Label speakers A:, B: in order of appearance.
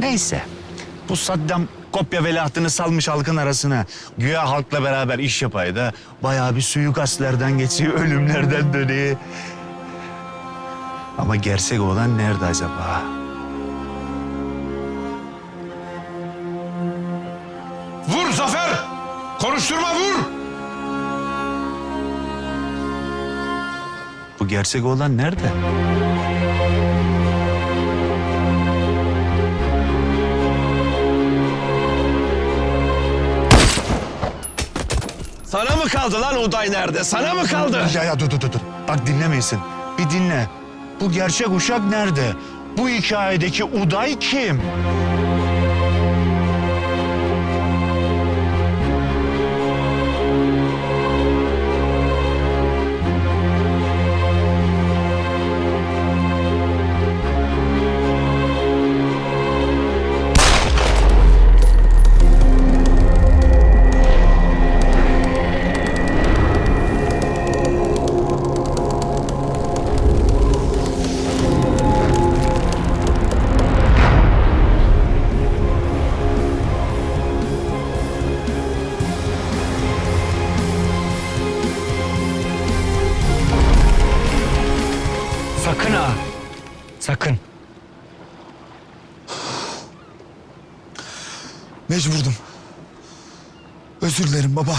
A: Neyse. Bu Saddam kopya veliahtını salmış halkın arasına. Güya halkla beraber iş yapaydı. Bayağı bir suikastlerden geçiyor, ölümlerden dönüyor. Ama gerçek olan nerede acaba?
B: Vur Zafer! Konuşturma vur!
A: Bu gerçek olan nerede?
B: Sana mı kaldı lan Uday nerede? Sana mı kaldı?
A: Ya ya dur dur dur. Bak dinlemeyesin. Bir dinle. Bu gerçek uşak nerede? Bu hikayedeki Uday kim?
C: Sakın ha. Sakın.
D: Mecburdum. Özür dilerim baba.